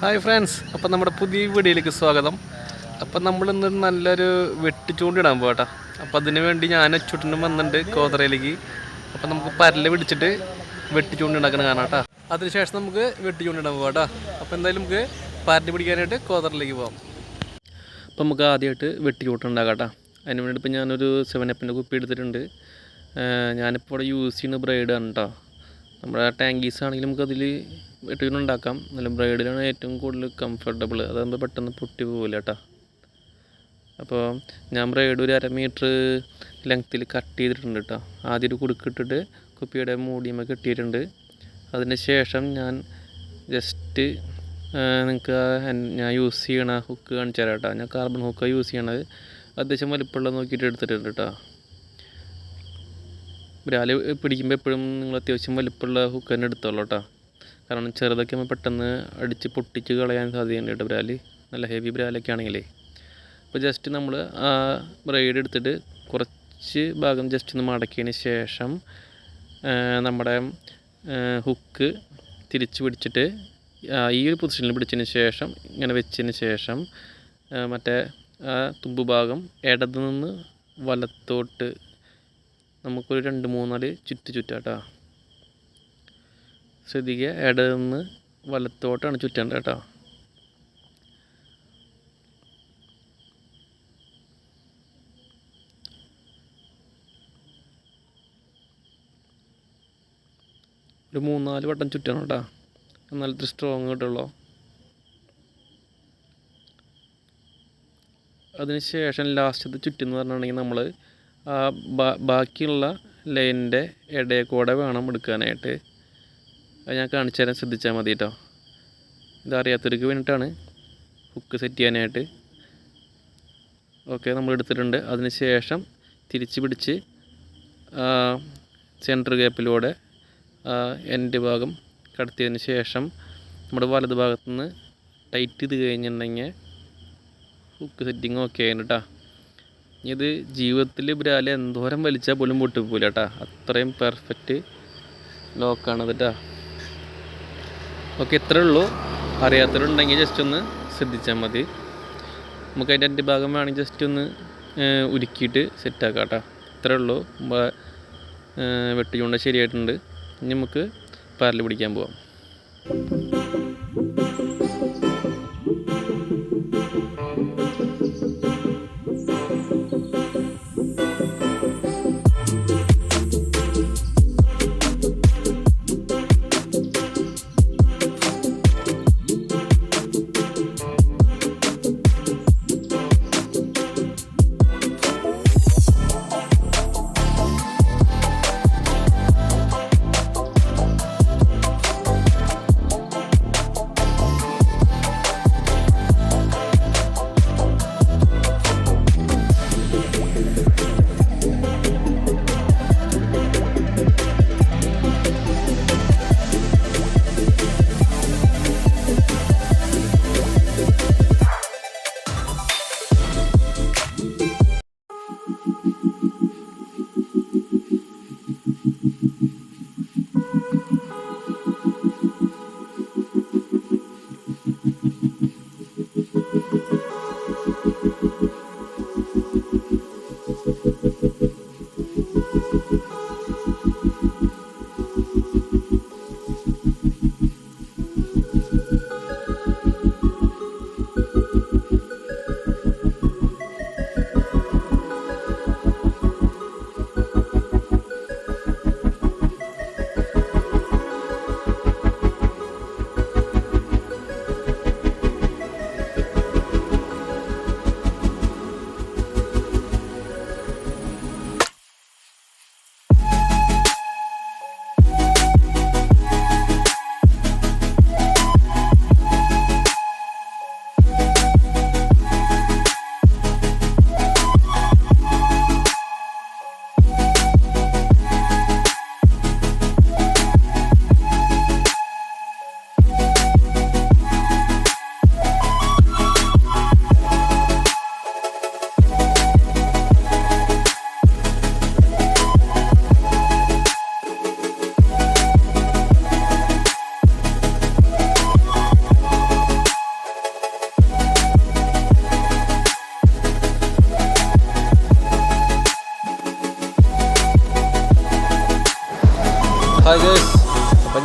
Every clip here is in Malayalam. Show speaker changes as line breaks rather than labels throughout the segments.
ഹായ് ഫ്രണ്ട്സ് അപ്പം നമ്മുടെ പുതിയ വീഡിയോയിലേക്ക് സ്വാഗതം. അപ്പം നമ്മളിന്ന് നല്ലൊരു വെട്ടി ചൂണ്ടിടാൻ പോകട്ടെ അപ്പം അതിന് വേണ്ടി ഞാൻ ചുട്ടിനും വന്നിട്ടുണ്ട് കോതറയിലേക്ക്. അപ്പം നമുക്ക് പരൽ പിടിച്ചിട്ട് വെട്ടി ഉണ്ടാക്കണ കാണാം കേട്ടോ അതിനുശേഷം നമുക്ക് വെട്ടിച്ചൂണ്ടിടാൻ പോകാം കേട്ടോ അപ്പം എന്തായാലും നമുക്ക് പരൽ പിടിക്കാനായിട്ട് കോതറയിലേക്ക് പോകാം അപ്പം നമുക്ക് ആദ്യമായിട്ട് വെട്ടിച്ചൂട്ടുണ്ടാക്കാം കേട്ടോ അതിന് വേണ്ടി ഇപ്പം ഞാനൊരു സെവൻ അപ്പിന്റെ കുപ്പി എടുത്തിട്ടുണ്ട്. ഞാനിപ്പോൾ ഇവിടെ യൂസ് ചെയ്യുന്ന ബ്രൈഡാണ് കേട്ടോ നമ്മുടെ ടാങ്കീസ് ആണെങ്കിലും നമുക്ക് ഉണ്ടാക്കാം. നല്ല ബ്രൈഡിലാണ് ഏറ്റവും കൂടുതൽ കംഫർട്ടബിൾ അതാകുമ്പോൾ പെട്ടെന്ന് പൊട്ടി പോകില്ല കേട്ടോ അപ്പോൾ ഞാൻ ബ്രൈഡ് ഒരു അര മീറ്റർ ലെങ്ത്തിൽ കട്ട് ചെയ്തിട്ടുണ്ട് കേട്ടോ ആദ്യം ഒരു കുടുക്കിട്ടിട്ട് കുപ്പിയുടെ മൂടിയുമ്പോൾ കെട്ടിയിട്ടുണ്ട്. അതിന് ശേഷം ഞാൻ ജസ്റ്റ് നിങ്ങൾക്ക് ഞാൻ യൂസ് ചെയ്യണ ഹുക്ക് കാണിച്ചു തരാം കേട്ടോ ഞാൻ കാർബൺ ഹുക്കാണ് യൂസ് ചെയ്യണത് അത്യാവശ്യം വലിപ്പമുള്ള നോക്കിയിട്ട് എടുത്തിട്ടുണ്ട് കേട്ടോ ബ്രാൽ പിടിക്കുമ്പോൾ എപ്പോഴും നിങ്ങൾ അത്യാവശ്യം വലിപ്പമുള്ള ഹുക്ക് തന്നെ എടുത്തോളൂ കേട്ടോ കാരണം ചെറുതൊക്കെ ആകുമ്പോൾ പെട്ടെന്ന് അടിച്ച് പൊട്ടിച്ച് കളയാൻ സാധ്യതയുണ്ട് കേട്ടോ ബ്രാൽ. നല്ല ഹെവി ബ്രാലൊക്കെ ആണെങ്കിലേ. അപ്പോൾ ജസ്റ്റ് നമ്മൾ ആ ബ്രൈഡ് എടുത്തിട്ട് കുറച്ച് ഭാഗം ജസ്റ്റ് ഒന്ന് മടക്കിയതിന് ശേഷം നമ്മുടെ ഹുക്ക് തിരിച്ച് പിടിച്ചിട്ട് ഈ ഒരു പൊസിഷനിൽ പിടിച്ചതിന് ശേഷം ഇങ്ങനെ വെച്ചതിന് ശേഷം മറ്റേ ആ തുമ്പ് ഭാഗം ഇടത് നിന്ന് വലത്തോട്ട് നമുക്കൊരു രണ്ട് മൂന്നാൽ ചുറ്റ് ചുറ്റാട്ടാ. ശ്രദ്ധിക്കുക. ഇടത് നിന്ന് വലത്തോട്ടാണ് ചുറ്റേണ്ടത് കേട്ടോ. ഒരു മൂന്നാൽ വട്ടം ചുറ്റണം കേട്ടോ. എന്നാൽ ഇത്ര സ്ട്രോങ് കിട്ടുള്ളൂ. അതിന് ശേഷം ലാസ്റ്റത്തെ ചുറ്റെന്ന് പറഞ്ഞിട്ടുണ്ടെങ്കിൽ നമ്മൾ ബാക്കിയുള്ള ലൈനിന്റെ ഇടയിൽ കൂടെ വേണം എടുക്കാനായിട്ട്. അത് ഞാൻ കാണിച്ചു തരാൻ ശ്രദ്ധിച്ചാൽ മതി കേട്ടോ ഇതറിയാത്തവർക്ക് വേണ്ടിയിട്ടാണ് ഹുക്ക് സെറ്റ് ചെയ്യാനായിട്ട്. ഓക്കെ നമ്മൾ എടുത്തിട്ടുണ്ട്. അതിന് ശേഷം തിരിച്ച് പിടിച്ച് സെന്റർ ഗ്യാപ്പിലൂടെ എന്റെ ഭാഗം കടത്തിയതിന് ശേഷം നമ്മുടെ വലത് ഭാഗത്തു നിന്ന് ടൈറ്റ് ചെയ്ത് കഴിഞ്ഞിട്ടുണ്ടെങ്കിൽ ഹുക്ക് സെറ്റിങ് ഓക്കെ ആയിരുന്നു കേട്ടോ ഇത് ജീവിതത്തിൽ ബ്രാലെ എന്തോരം വലിച്ചാൽ പോലും പൊട്ടിപ്പോയില്ല കേട്ടോ അത്രയും പെർഫെക്റ്റ് ലോക്കാണത് കേട്ടാ ഓക്കെ ഇത്രേ ഉള്ളൂ. അറിയാത്തവരുണ്ടെങ്കിൽ ജസ്റ്റ് ഒന്ന് ശ്രദ്ധിച്ചാൽ മതി. നമുക്ക് അതിന്റെ രണ്ട് ഭാഗം വേണമെങ്കിൽ ജസ്റ്റ് ഒന്ന് ഉരുക്കിയിട്ട് സെറ്റാക്കാം കേട്ടോ ഇത്രേ ഉള്ളൂ. വെട്ടിക്കൊണ്ട് ശരിയായിട്ടുണ്ട്. ഇനി നമുക്ക് പാരൽ പിടിക്കാൻ പോവാം.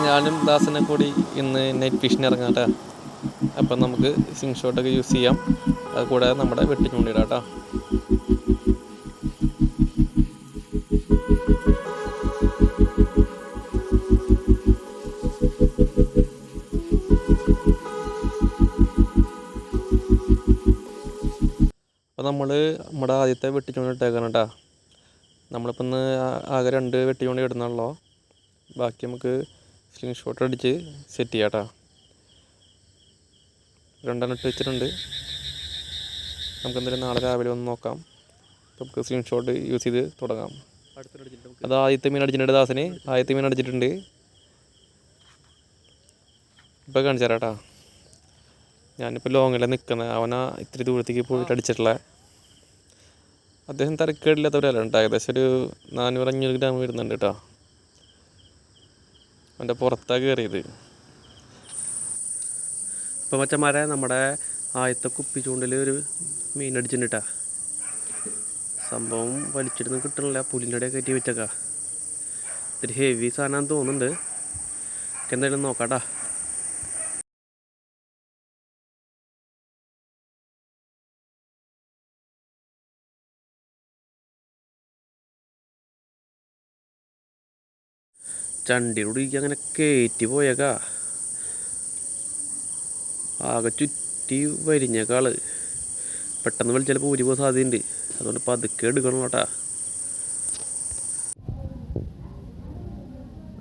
ഞാനും ദാസനെ കൂടി ഇന്ന് നൈറ്റ് ഫിഷിന് ഇറങ്ങാം കേട്ടോ അപ്പം നമുക്ക് സിങ് ഷോട്ടൊക്കെ യൂസ് ചെയ്യാം. അത് കൂടാതെ നമ്മുടെ വെട്ടി ചൂണ്ടിടാം കേട്ടോ അപ്പോൾ നമ്മൾ നമ്മുടെ ആദ്യത്തെ വെട്ടിച്ചൂണ്ടി ഇട്ടേക്കണം കേട്ടോ നമ്മളിപ്പോൾ ഇന്ന് ആകെ രണ്ട് വെട്ടിച്ചൂണ്ടി ഇടുന്നുള്ളൂ. ബാക്കി നമുക്ക് സ്ലിംഗ് ഷോട്ട് അടിച്ച് സെറ്റ് ചെയ്യാം കേട്ടോ രണ്ടെണ്ണം ഇട്ട് വെച്ചിട്ടുണ്ട്. നമുക്ക് എന്തായാലും നാളെ രാവിലെ ഒന്ന് നോക്കാം. നമുക്ക് സ്ക്രീൻഷോട്ട് ഷോട്ട് യൂസ് ചെയ്ത് തുടങ്ങാം. അത് ആദ്യത്തെ മീൻ അടിച്ചിട്ടുണ്ട് ദാസന്. ആദ്യത്തെ മീൻ അടിച്ചിട്ടുണ്ട്. ഇപ്പോൾ കാണിച്ചു തരാം കേട്ടോ. ഞാനിപ്പോൾ ലോങ്ങിലാണ് നിൽക്കുന്നത് അവനാ ഇത്തിരി ദൂരത്തേക്ക് പോയിട്ട് അടിച്ചിട്ടുള്ള. അദ്ദേഹം തിരക്കേടില്ലാത്തവരല്ല കേട്ടോ. ഏകദേശം ഒരു നാനൂറ് അഞ്ഞൂറ് ഗ്രാം വരുന്നുണ്ട് കേട്ടോ. അവന്റെ പുറത്താണ് കയറിയത് ഇപ്പോൾ മച്ചന്മാരെ നമ്മുടെ ആയത്തെ കുപ്പി ചൂണ്ടിൽ ഒരു മീൻ അടിച്ചിട്ടാ സംഭവം വലിച്ചിട്ടൊന്നും കിട്ടണില്ല. പുലിന്റെ കയറ്റി വെച്ചേക്കാ. ഇത്തിരി ഹെവി സാധനം തോന്നുന്നുണ്ട്. എന്തായാലും നോക്കാട്ടാ ചണ്ടിയോട് കൂടി അങ്ങനെ കയറ്റി പോയേക്കാ. ആകെ ചുറ്റി വരിഞ്ഞേക്കാൾ. പെട്ടെന്ന് വിളിച്ചാൽ പൂരി പോകാൻ സാധ്യതയുണ്ട്. അതുകൊണ്ട് പതുക്കെ എടുക്കണം കേട്ടാ.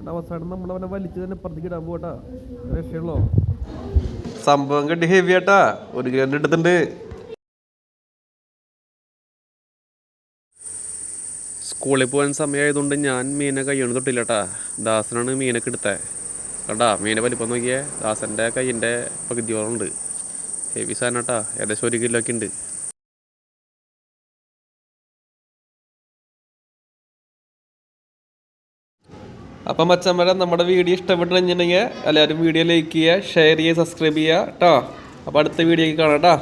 അവസാനം അവനെ വലിച്ചു തന്നെ പുറത്തേക്ക് ഇടാൻ പോട്ടാ രക്ഷയുള്ളോ? സംഭവം കണ്ടി ഹെവി ആട്ടാ. ഒരു ഗ്രാൻഡ് എടുത്തിട്ടുണ്ട്. സ്കൂളിൽ പോകാൻ സമയമായതുകൊണ്ട് ഞാൻ മീനെ കയ്യൊന്നും തൊട്ടില്ല കേട്ടാ ദാസനാണ് മീനൊക്കെ എടുത്തത് കണ്ടാ മീനെ വലിപ്പം നോക്കിയേ. ദാസന്റെ കയ്യിന്റെ പകുതിയോളം ഉണ്ട് ഹെവി സാധനം കേട്ടാ ഏകദേശം ഒരു കിലോ ഒക്കെ ഉണ്ട്. അപ്പം മച്ചമ്മരെ നമ്മുടെ വീഡിയോ ഇഷ്ടപ്പെട്ടിട്ടുണ്ടെങ്കിൽ എല്ലാവരും വീഡിയോ ലൈക്ക് ചെയ്യുക ഷെയർ ചെയ്യുക സബ്സ്ക്രൈബ് ചെയ്യുക കേട്ടോ അപ്പോൾ അടുത്ത വീഡിയോയ്ക്ക് കാണാം കേട്ടോ